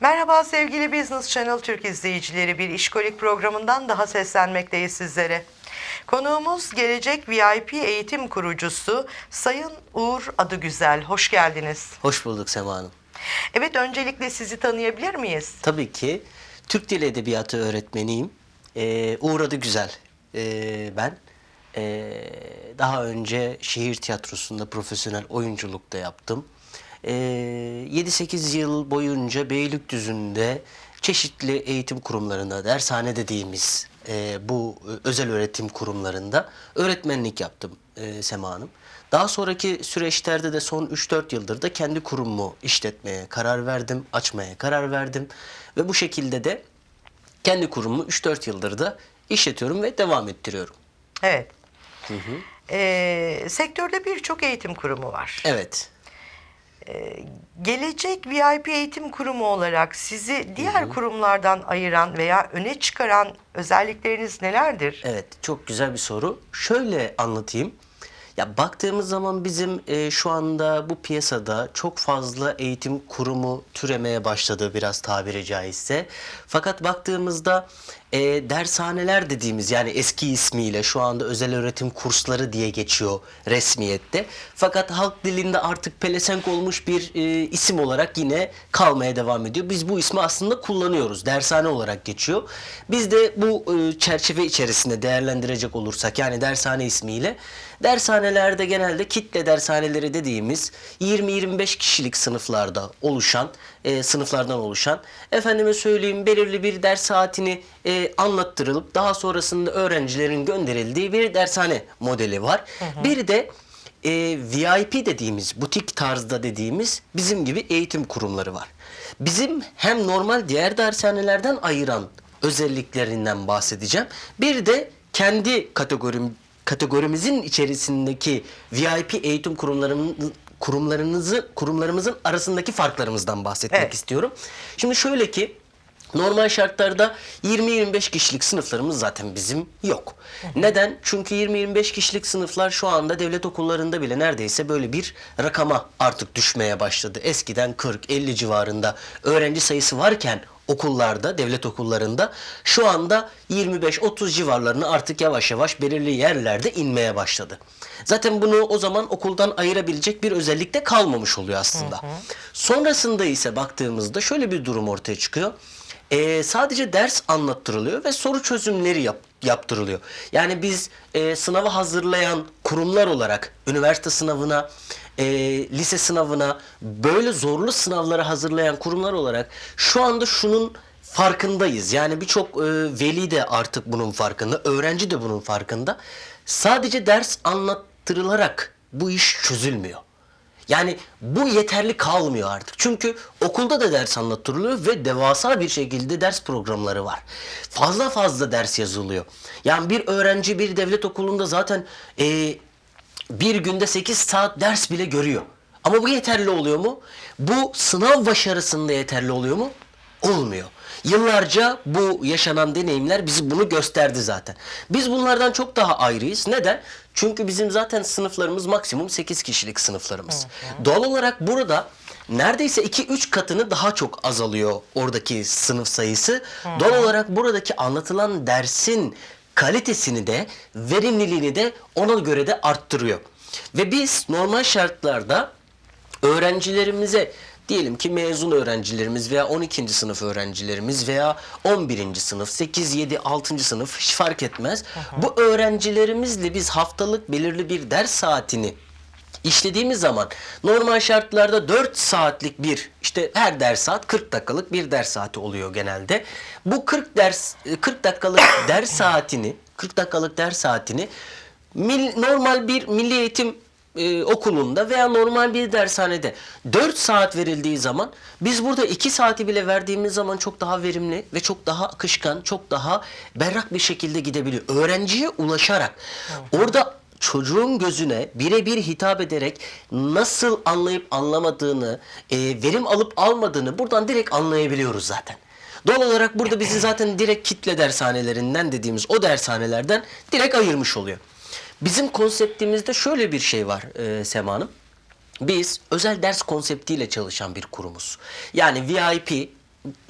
Merhaba sevgili Business Channel Türk izleyicileri. Bir işkolik programından daha seslenmekteyiz sizlere. Konuğumuz gelecek VIP eğitim kurucusu Sayın Uğur Adıgüzel. Hoş geldiniz. Hoş bulduk Sema Hanım. Evet öncelikle sizi tanıyabilir miyiz? Tabii ki Türk Dili Edebiyatı öğretmeniyim. Ee, Uğur adı güzel. Ee, ben ee, daha önce şehir tiyatrosunda profesyonel oyunculuk da yaptım. Ee, 7-8 yıl boyunca Beylikdüzü'nde çeşitli eğitim kurumlarında, dershane dediğimiz ee, bu e, özel öğretim kurumlarında öğretmenlik yaptım e, Sema Hanım. Daha sonraki süreçlerde de son 3-4 yıldır da kendi kurumumu işletmeye karar verdim, açmaya karar verdim. Ve bu şekilde de kendi kurumumu 3-4 yıldır da işletiyorum ve devam ettiriyorum. Evet. Ee, sektörde birçok eğitim kurumu var. Evet. Gelecek VIP eğitim kurumu olarak sizi diğer kurumlardan ayıran veya öne çıkaran özellikleriniz nelerdir? Evet, çok güzel bir soru. Şöyle anlatayım. Ya baktığımız zaman bizim e, şu anda bu piyasada çok fazla eğitim kurumu türemeye başladı biraz tabiri caizse. Fakat baktığımızda e, dershaneler dediğimiz yani eski ismiyle şu anda özel öğretim kursları diye geçiyor resmiyette. Fakat halk dilinde artık pelesenk olmuş bir e, isim olarak yine kalmaya devam ediyor. Biz bu ismi aslında kullanıyoruz. Dershane olarak geçiyor. Biz de bu e, çerçeve içerisinde değerlendirecek olursak yani dershane ismiyle dershanelerde genelde kitle dershaneleri dediğimiz 20-25 kişilik sınıflarda oluşan e, sınıflardan oluşan efendime söyleyeyim belirli bir ders saatini e, anlattırılıp daha sonrasında öğrencilerin gönderildiği bir dershane modeli var. Bir de e, VIP dediğimiz, butik tarzda dediğimiz bizim gibi eğitim kurumları var. Bizim hem normal diğer dershanelerden ayıran özelliklerinden bahsedeceğim. Bir de kendi kategorim kategorimizin içerisindeki VIP eğitim kurumlarının kurumlarınızı kurumlarımızın arasındaki farklarımızdan bahsetmek Evet. istiyorum. Şimdi şöyle ki Normal şartlarda 20-25 kişilik sınıflarımız zaten bizim yok. Neden? Çünkü 20-25 kişilik sınıflar şu anda devlet okullarında bile neredeyse böyle bir rakama artık düşmeye başladı. Eskiden 40-50 civarında öğrenci sayısı varken okullarda, devlet okullarında şu anda 25-30 civarlarını artık yavaş yavaş belirli yerlerde inmeye başladı. Zaten bunu o zaman okuldan ayırabilecek bir özellik de kalmamış oluyor aslında. Sonrasında ise baktığımızda şöyle bir durum ortaya çıkıyor. Ee, sadece ders anlattırılıyor ve soru çözümleri yap, yaptırılıyor. Yani biz e, sınava hazırlayan kurumlar olarak üniversite sınavına, e, lise sınavına böyle zorlu sınavlara hazırlayan kurumlar olarak şu anda şunun farkındayız. Yani birçok e, veli de artık bunun farkında, öğrenci de bunun farkında. Sadece ders anlattırılarak bu iş çözülmüyor. Yani bu yeterli kalmıyor artık. Çünkü okulda da ders anlatılıyor ve devasa bir şekilde ders programları var. Fazla fazla ders yazılıyor. Yani bir öğrenci bir devlet okulunda zaten eee, bir günde 8 saat ders bile görüyor. Ama bu yeterli oluyor mu? Bu sınav başarısında yeterli oluyor mu? Olmuyor. Yıllarca bu yaşanan deneyimler bizi bunu gösterdi zaten. Biz bunlardan çok daha ayrıyız. Neden? Çünkü bizim zaten sınıflarımız maksimum 8 kişilik sınıflarımız. Doğal olarak burada neredeyse 2-3 katını daha çok azalıyor oradaki sınıf sayısı. Doğal olarak buradaki anlatılan dersin kalitesini de verimliliğini de ona göre de arttırıyor. Ve biz normal şartlarda öğrencilerimize diyelim ki mezun öğrencilerimiz veya 12. sınıf öğrencilerimiz veya 11. sınıf, 8, 7, 6. sınıf hiç fark etmez. Bu öğrencilerimizle biz haftalık belirli bir ders saatini işlediğimiz zaman normal şartlarda 4 saatlik bir işte her ders saat 40 dakikalık bir ders saati oluyor genelde. Bu 40 ders 40 dakikalık ders saatini 40 dakikalık ders saatini mil- normal bir milli eğitim e, okulunda veya normal bir dershanede 4 saat verildiği zaman biz burada 2 saati bile verdiğimiz zaman çok daha verimli ve çok daha akışkan, çok daha berrak bir şekilde gidebiliyor. Öğrenciye ulaşarak orada çocuğun gözüne birebir hitap ederek nasıl anlayıp anlamadığını, e, verim alıp almadığını buradan direkt anlayabiliyoruz zaten. Doğal olarak burada bizi zaten direkt kitle dershanelerinden dediğimiz o dershanelerden direkt ayırmış oluyor. Bizim konseptimizde şöyle bir şey var e, Sema Hanım. Biz özel ders konseptiyle çalışan bir kurumuz. Yani VIP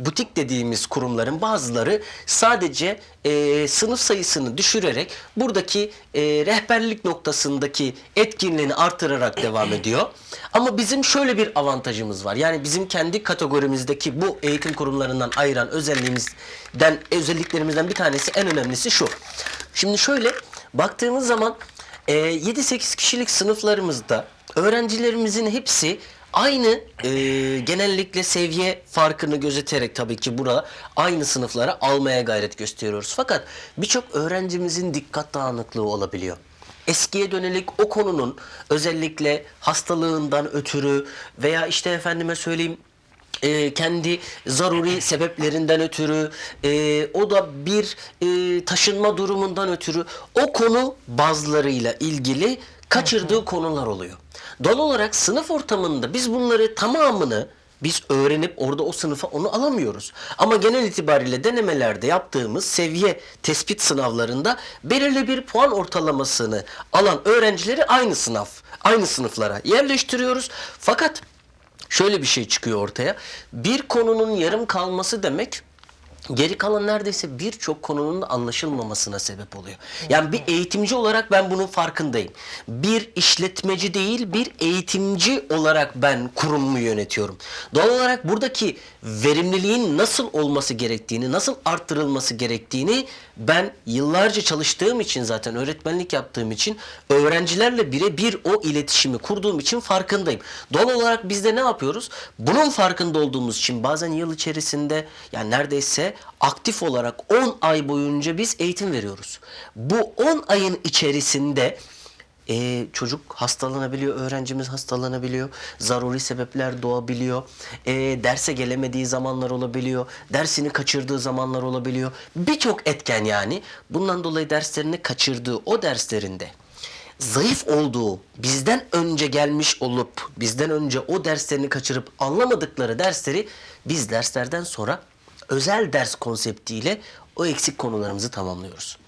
butik dediğimiz kurumların bazıları sadece e, sınıf sayısını düşürerek buradaki e, rehberlik noktasındaki etkinliğini artırarak devam ediyor. Ama bizim şöyle bir avantajımız var. Yani bizim kendi kategorimizdeki bu eğitim kurumlarından ayıran özelliğimizden özelliklerimizden bir tanesi en önemlisi şu. Şimdi şöyle baktığımız zaman e, 7-8 kişilik sınıflarımızda öğrencilerimizin hepsi aynı e, genellikle seviye farkını gözeterek tabii ki burada aynı sınıflara almaya gayret gösteriyoruz. Fakat birçok öğrencimizin dikkat dağınıklığı olabiliyor. Eskiye dönelik o konunun özellikle hastalığından ötürü veya işte efendime söyleyeyim e, kendi zaruri sebeplerinden ötürü e, o da bir e, taşınma durumundan ötürü o konu bazılarıyla ilgili kaçırdığı konular oluyor. Doğal olarak sınıf ortamında biz bunları tamamını biz öğrenip orada o sınıfa onu alamıyoruz. Ama genel itibariyle denemelerde yaptığımız seviye tespit sınavlarında belirli bir puan ortalamasını alan öğrencileri aynı sınav, aynı sınıflara yerleştiriyoruz. Fakat şöyle bir şey çıkıyor ortaya. Bir konunun yarım kalması demek geri kalan neredeyse birçok konunun anlaşılmamasına sebep oluyor. Yani bir eğitimci olarak ben bunun farkındayım. Bir işletmeci değil, bir eğitimci olarak ben kurumumu yönetiyorum. Doğal olarak buradaki verimliliğin nasıl olması gerektiğini, nasıl arttırılması gerektiğini ben yıllarca çalıştığım için zaten öğretmenlik yaptığım için öğrencilerle birebir o iletişimi kurduğum için farkındayım. Doğal olarak biz de ne yapıyoruz? Bunun farkında olduğumuz için bazen yıl içerisinde yani neredeyse aktif olarak 10 ay boyunca biz eğitim veriyoruz. Bu 10 ayın içerisinde e, çocuk hastalanabiliyor, öğrencimiz hastalanabiliyor, zaruri sebepler doğabiliyor, e, derse gelemediği zamanlar olabiliyor, dersini kaçırdığı zamanlar olabiliyor. Birçok etken yani. Bundan dolayı derslerini kaçırdığı o derslerinde zayıf olduğu, bizden önce gelmiş olup, bizden önce o derslerini kaçırıp anlamadıkları dersleri biz derslerden sonra özel ders konseptiyle o eksik konularımızı tamamlıyoruz.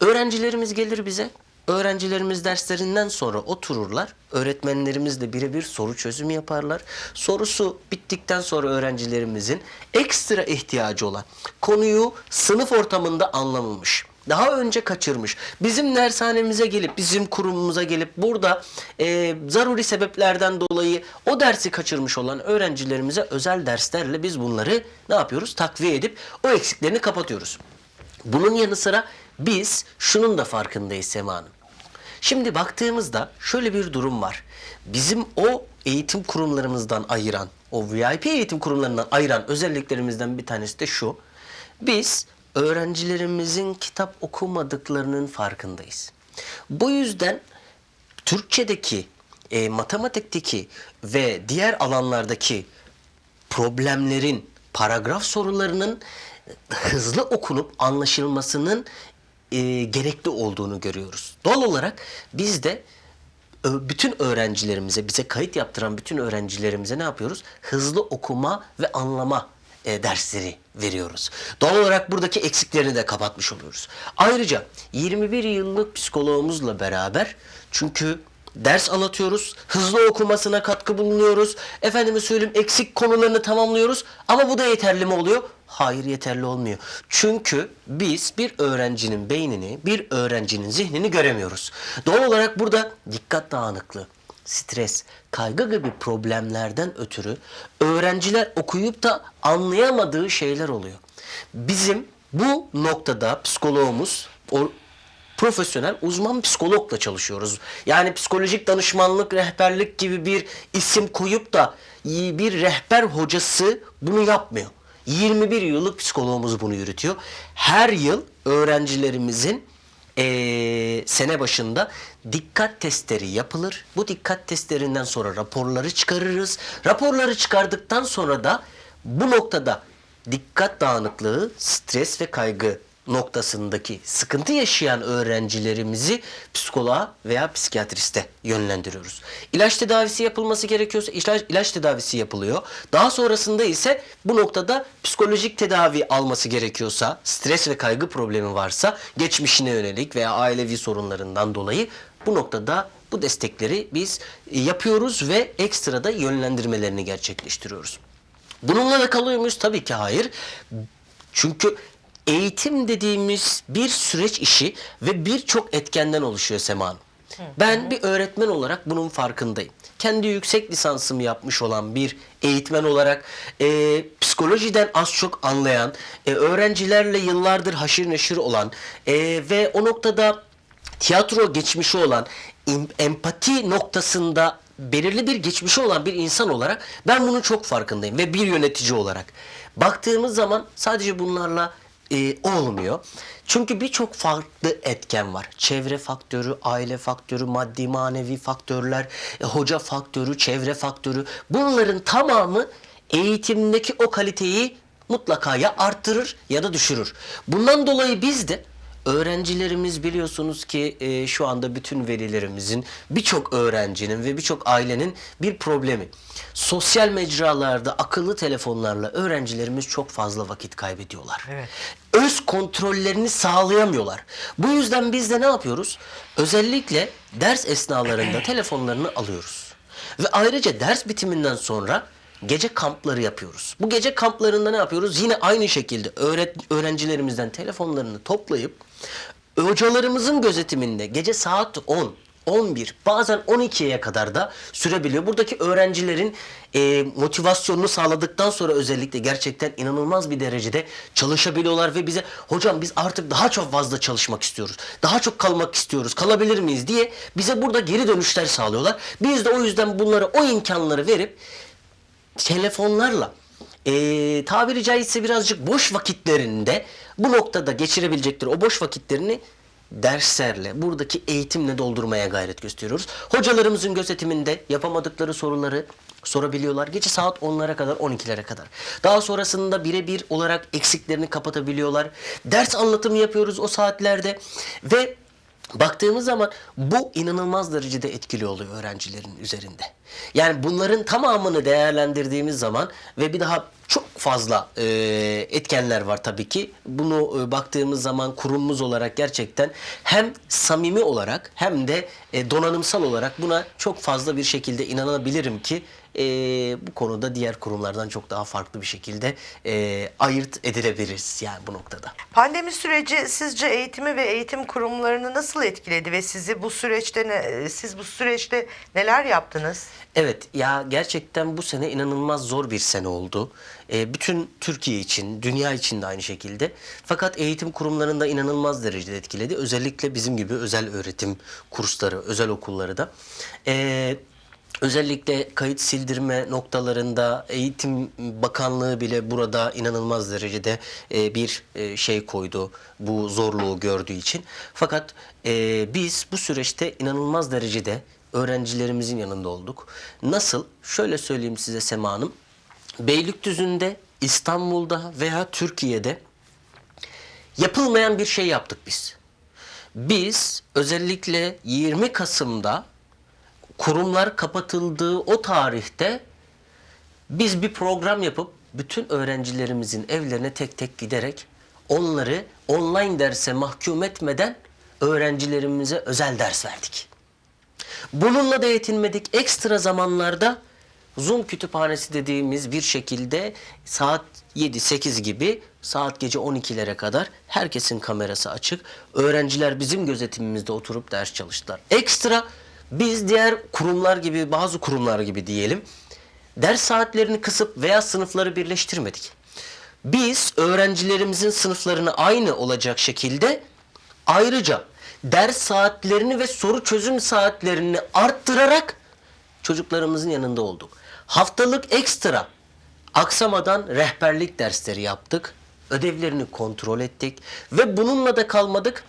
Öğrencilerimiz gelir bize. Öğrencilerimiz derslerinden sonra otururlar. Öğretmenlerimiz de birebir soru çözümü yaparlar. Sorusu bittikten sonra öğrencilerimizin ekstra ihtiyacı olan konuyu sınıf ortamında anlamamış. Daha önce kaçırmış. Bizim dershanemize gelip, bizim kurumumuza gelip burada e, zaruri sebeplerden dolayı o dersi kaçırmış olan öğrencilerimize özel derslerle biz bunları ne yapıyoruz? Takviye edip o eksiklerini kapatıyoruz. Bunun yanı sıra biz şunun da farkındayız Sema Hanım. Şimdi baktığımızda şöyle bir durum var. Bizim o eğitim kurumlarımızdan ayıran, o VIP eğitim kurumlarından ayıran özelliklerimizden bir tanesi de şu. Biz öğrencilerimizin kitap okumadıklarının farkındayız. Bu yüzden Türkçedeki, e, matematikteki ve diğer alanlardaki problemlerin, paragraf sorularının hızlı okunup anlaşılmasının e, gerekli olduğunu görüyoruz. Doğal olarak biz de bütün öğrencilerimize, bize kayıt yaptıran bütün öğrencilerimize ne yapıyoruz? Hızlı okuma ve anlama e, dersleri veriyoruz. Doğal olarak buradaki eksiklerini de kapatmış oluyoruz. Ayrıca 21 yıllık psikoloğumuzla beraber çünkü ders anlatıyoruz, hızlı okumasına katkı bulunuyoruz. Efendime söyleyeyim eksik konularını tamamlıyoruz ama bu da yeterli mi oluyor? Hayır yeterli olmuyor. Çünkü biz bir öğrencinin beynini, bir öğrencinin zihnini göremiyoruz. Doğal olarak burada dikkat dağınıklığı, stres, kaygı gibi problemlerden ötürü öğrenciler okuyup da anlayamadığı şeyler oluyor. Bizim bu noktada psikoloğumuz, o profesyonel uzman psikologla çalışıyoruz. Yani psikolojik danışmanlık, rehberlik gibi bir isim koyup da bir rehber hocası bunu yapmıyor. 21 yıllık psikoloğumuz bunu yürütüyor. Her yıl öğrencilerimizin eee, sene başında dikkat testleri yapılır. Bu dikkat testlerinden sonra raporları çıkarırız. Raporları çıkardıktan sonra da bu noktada dikkat dağınıklığı, stres ve kaygı noktasındaki sıkıntı yaşayan öğrencilerimizi psikoloğa veya psikiyatriste yönlendiriyoruz. İlaç tedavisi yapılması gerekiyorsa ilaç, ilaç tedavisi yapılıyor. Daha sonrasında ise bu noktada psikolojik tedavi alması gerekiyorsa, stres ve kaygı problemi varsa geçmişine yönelik veya ailevi sorunlarından dolayı bu noktada bu destekleri biz yapıyoruz ve ekstra da yönlendirmelerini gerçekleştiriyoruz. Bununla da kalıyor muyuz? Tabii ki hayır. Çünkü eğitim dediğimiz bir süreç işi ve birçok etkenden oluşuyor Sema Hanım. Ben bir öğretmen olarak bunun farkındayım. Kendi yüksek lisansımı yapmış olan bir eğitmen olarak e, psikolojiden az çok anlayan, e, öğrencilerle yıllardır haşır neşir olan e, ve o noktada tiyatro geçmişi olan, em- empati noktasında belirli bir geçmişi olan bir insan olarak ben bunun çok farkındayım ve bir yönetici olarak. Baktığımız zaman sadece bunlarla e, olmuyor. Çünkü birçok farklı etken var. Çevre faktörü, aile faktörü, maddi manevi faktörler, e, hoca faktörü, çevre faktörü. Bunların tamamı eğitimdeki o kaliteyi mutlaka ya arttırır ya da düşürür. Bundan dolayı biz de Öğrencilerimiz biliyorsunuz ki e, şu anda bütün velilerimizin, birçok öğrencinin ve birçok ailenin bir problemi. Sosyal mecralarda akıllı telefonlarla öğrencilerimiz çok fazla vakit kaybediyorlar. Evet. Öz kontrollerini sağlayamıyorlar. Bu yüzden biz de ne yapıyoruz? Özellikle ders esnalarında telefonlarını alıyoruz. Ve ayrıca ders bitiminden sonra gece kampları yapıyoruz. Bu gece kamplarında ne yapıyoruz? Yine aynı şekilde öğret öğrencilerimizden telefonlarını toplayıp hocalarımızın gözetiminde gece saat 10 11 bazen 12'ye kadar da sürebiliyor. Buradaki öğrencilerin e, motivasyonunu sağladıktan sonra özellikle gerçekten inanılmaz bir derecede çalışabiliyorlar ve bize hocam biz artık daha çok fazla çalışmak istiyoruz. Daha çok kalmak istiyoruz. Kalabilir miyiz diye bize burada geri dönüşler sağlıyorlar. Biz de o yüzden bunlara o imkanları verip telefonlarla eee tabiri caizse birazcık boş vakitlerinde bu noktada geçirebilecekleri o boş vakitlerini derslerle, buradaki eğitimle doldurmaya gayret gösteriyoruz. Hocalarımızın gözetiminde yapamadıkları soruları sorabiliyorlar. Gece saat 10'lara kadar, 12'lere kadar. Daha sonrasında birebir olarak eksiklerini kapatabiliyorlar. Ders anlatımı yapıyoruz o saatlerde ve Baktığımız zaman bu inanılmaz derecede etkili oluyor öğrencilerin üzerinde. Yani bunların tamamını değerlendirdiğimiz zaman ve bir daha çok fazla e, etkenler var tabii ki. Bunu e, baktığımız zaman kurumumuz olarak gerçekten hem samimi olarak hem de e, donanımsal olarak buna çok fazla bir şekilde inanabilirim ki e, bu konuda diğer kurumlardan çok daha farklı bir şekilde e, ayırt edilebiliriz yani bu noktada. Pandemi süreci sizce eğitimi ve eğitim kurumlarını nasıl etkiledi ve sizi bu süreçte ne, siz bu süreçte neler yaptınız? Evet ya gerçekten bu sene inanılmaz zor bir sene oldu. Ee, bütün Türkiye için, dünya için de aynı şekilde. Fakat eğitim kurumlarında inanılmaz derecede etkiledi. Özellikle bizim gibi özel öğretim kursları, özel okulları da. Ee, özellikle kayıt sildirme noktalarında Eğitim Bakanlığı bile burada inanılmaz derecede e, bir e, şey koydu bu zorluğu gördüğü için. Fakat e, biz bu süreçte inanılmaz derecede öğrencilerimizin yanında olduk. Nasıl? Şöyle söyleyeyim size Sema Hanım. Beylikdüzü'nde, İstanbul'da veya Türkiye'de yapılmayan bir şey yaptık biz. Biz özellikle 20 Kasım'da kurumlar kapatıldığı o tarihte biz bir program yapıp bütün öğrencilerimizin evlerine tek tek giderek onları online derse mahkum etmeden öğrencilerimize özel ders verdik. Bununla da yetinmedik. Ekstra zamanlarda Zoom kütüphanesi dediğimiz bir şekilde saat 7-8 gibi saat gece 12'lere kadar herkesin kamerası açık. Öğrenciler bizim gözetimimizde oturup ders çalıştılar. Ekstra biz diğer kurumlar gibi bazı kurumlar gibi diyelim ders saatlerini kısıp veya sınıfları birleştirmedik. Biz öğrencilerimizin sınıflarını aynı olacak şekilde ayrıca ders saatlerini ve soru çözüm saatlerini arttırarak çocuklarımızın yanında olduk. Haftalık ekstra aksamadan rehberlik dersleri yaptık. Ödevlerini kontrol ettik ve bununla da kalmadık.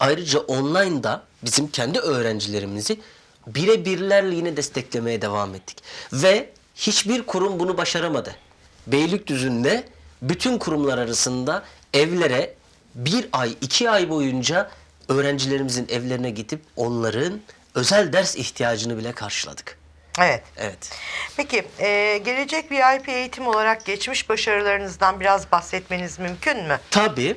Ayrıca online'da bizim kendi öğrencilerimizi birebirlerle yine desteklemeye devam ettik. Ve hiçbir kurum bunu başaramadı. Beylikdüzü'nde bütün kurumlar arasında evlere bir ay, iki ay boyunca öğrencilerimizin evlerine gidip onların özel ders ihtiyacını bile karşıladık. Evet. Evet. Peki e, gelecek VIP eğitim olarak geçmiş başarılarınızdan biraz bahsetmeniz mümkün mü? Tabii.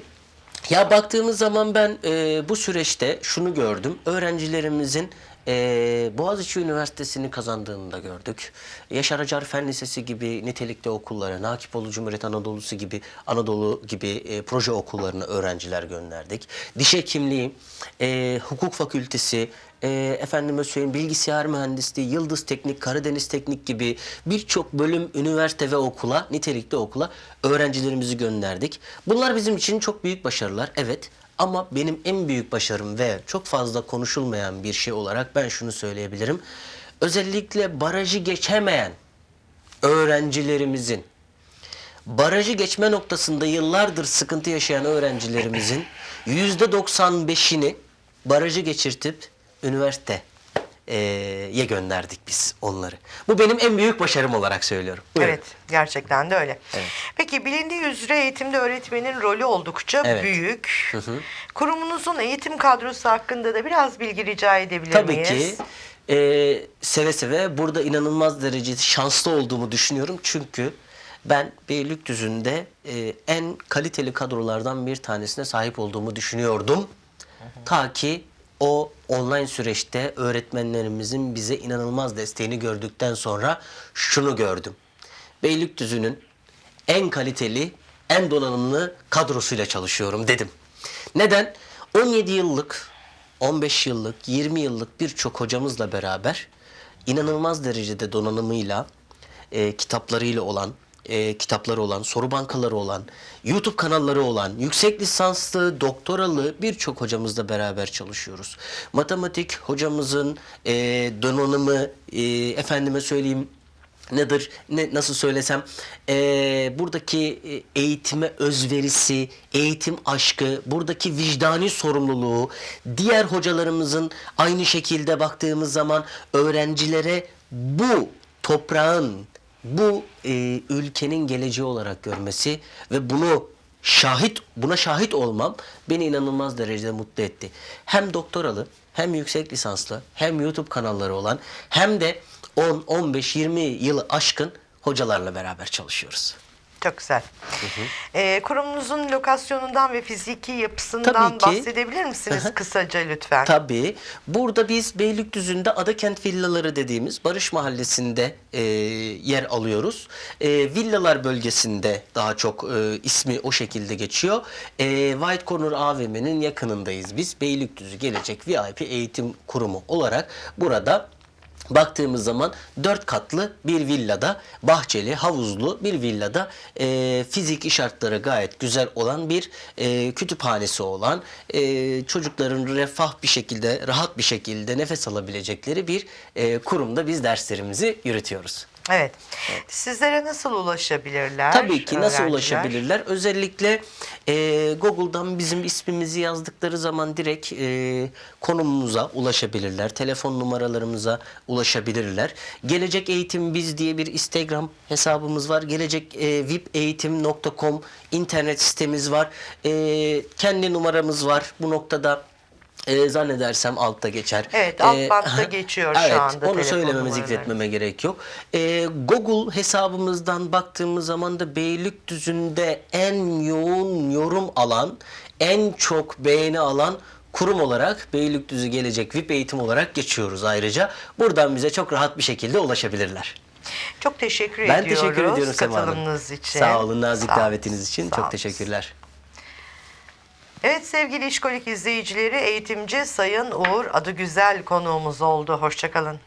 Ya baktığımız zaman ben e, bu süreçte şunu gördüm. Öğrencilerimizin Ee, Boğaziçi Üniversitesi'ni kazandığını da gördük. Yaşar Acar Fen Lisesi gibi nitelikli okullara, Nakipoğlu Cumhuriyet Anadolu'su gibi Anadolu gibi e, proje okullarına öğrenciler gönderdik. Diş hekimliği, e, hukuk fakültesi, e, efendime söyleyeyim bilgisayar mühendisliği, Yıldız Teknik, Karadeniz Teknik gibi birçok bölüm, üniversite ve okula, nitelikli okula öğrencilerimizi gönderdik. Bunlar bizim için çok büyük başarılar, evet. Ama benim en büyük başarım ve çok fazla konuşulmayan bir şey olarak ben şunu söyleyebilirim. Özellikle barajı geçemeyen öğrencilerimizin barajı geçme noktasında yıllardır sıkıntı yaşayan öğrencilerimizin yüzde 95'ini barajı geçirtip üniversiteye gönderdik biz onları. Bu benim en büyük başarım olarak söylüyorum. Buyurun. Evet, gerçekten de öyle. Evet. Peki bilindiği üzere eğitimde öğretmenin rolü oldukça Evet. büyük. Kurumunuzun eğitim kadrosu hakkında da biraz bilgi rica edebilir Tabii miyiz? ki e, seve seve burada inanılmaz derecede şanslı olduğumu düşünüyorum. Çünkü ben Beylikdüzü'nde e, en kaliteli kadrolardan bir tanesine sahip olduğumu düşünüyordum. Ta ki o online süreçte öğretmenlerimizin bize inanılmaz desteğini gördükten sonra şunu gördüm. Beylikdüzü'nün en kaliteli, en donanımlı kadrosuyla çalışıyorum dedim. Neden? 17 yıllık, 15 yıllık, 20 yıllık birçok hocamızla beraber inanılmaz derecede donanımıyla, e, kitaplarıyla olan, e, kitapları olan, soru bankaları olan, YouTube kanalları olan, yüksek lisanslı, doktoralı birçok hocamızla beraber çalışıyoruz. Matematik hocamızın e, donanımı, e, efendime söyleyeyim, nedir ne nasıl söylesem eee, buradaki e, eğitime özverisi, eğitim aşkı, buradaki vicdani sorumluluğu, diğer hocalarımızın aynı şekilde baktığımız zaman öğrencilere bu toprağın, bu e, ülkenin geleceği olarak görmesi ve bunu şahit buna şahit olmam beni inanılmaz derecede mutlu etti. Hem doktoralı, hem yüksek lisanslı, hem YouTube kanalları olan, hem de 10, 15, 20 yılı aşkın hocalarla beraber çalışıyoruz. Çok güzel. Ee, kurumunuzun lokasyonundan ve fiziki yapısından bahsedebilir misiniz kısaca lütfen? Tabii. Burada biz Beylikdüzü'nde Adakent Villaları dediğimiz Barış Mahallesi'nde e, yer alıyoruz. E, villalar bölgesinde daha çok e, ismi o şekilde geçiyor. E, White Corner AVM'nin yakınındayız biz. Beylikdüzü Gelecek VIP Eğitim Kurumu olarak burada Baktığımız zaman dört katlı bir villada, bahçeli, havuzlu bir villada e, fiziki şartları gayet güzel olan bir e, kütüphanesi olan, e, çocukların refah bir şekilde, rahat bir şekilde nefes alabilecekleri bir e, kurumda biz derslerimizi yürütüyoruz. Evet. Sizlere nasıl ulaşabilirler? Tabii ki nasıl ulaşabilirler? Özellikle e, Google'dan bizim ismimizi yazdıkları zaman direkt e, konumumuza ulaşabilirler. Telefon numaralarımıza ulaşabilirler. Gelecek Eğitim Biz diye bir Instagram hesabımız var. Gelecek e, vipeğitim.com internet sitemiz var. E, kendi numaramız var. Bu noktada e, zannedersem altta geçer. Evet, alt E, bantta geçiyor şu evet, anda Onu söylememe, zikretmeme gerek yok. Ee, Google hesabımızdan baktığımız zaman da Beylikdüzü'nde en yoğun yorum alan, en çok beğeni alan kurum olarak Beylikdüzü Gelecek VIP eğitim olarak geçiyoruz ayrıca. Buradan bize çok rahat bir şekilde ulaşabilirler. Çok teşekkür Ben ediyoruz teşekkür ediyorum katılımınız için. Sağ olun nazik Sağ davetiniz için. Sağ çok teşekkürler. Evet sevgili İşkolik izleyicileri eğitimci Sayın Uğur Adıgüzel konuğumuz oldu. Hoşçakalın.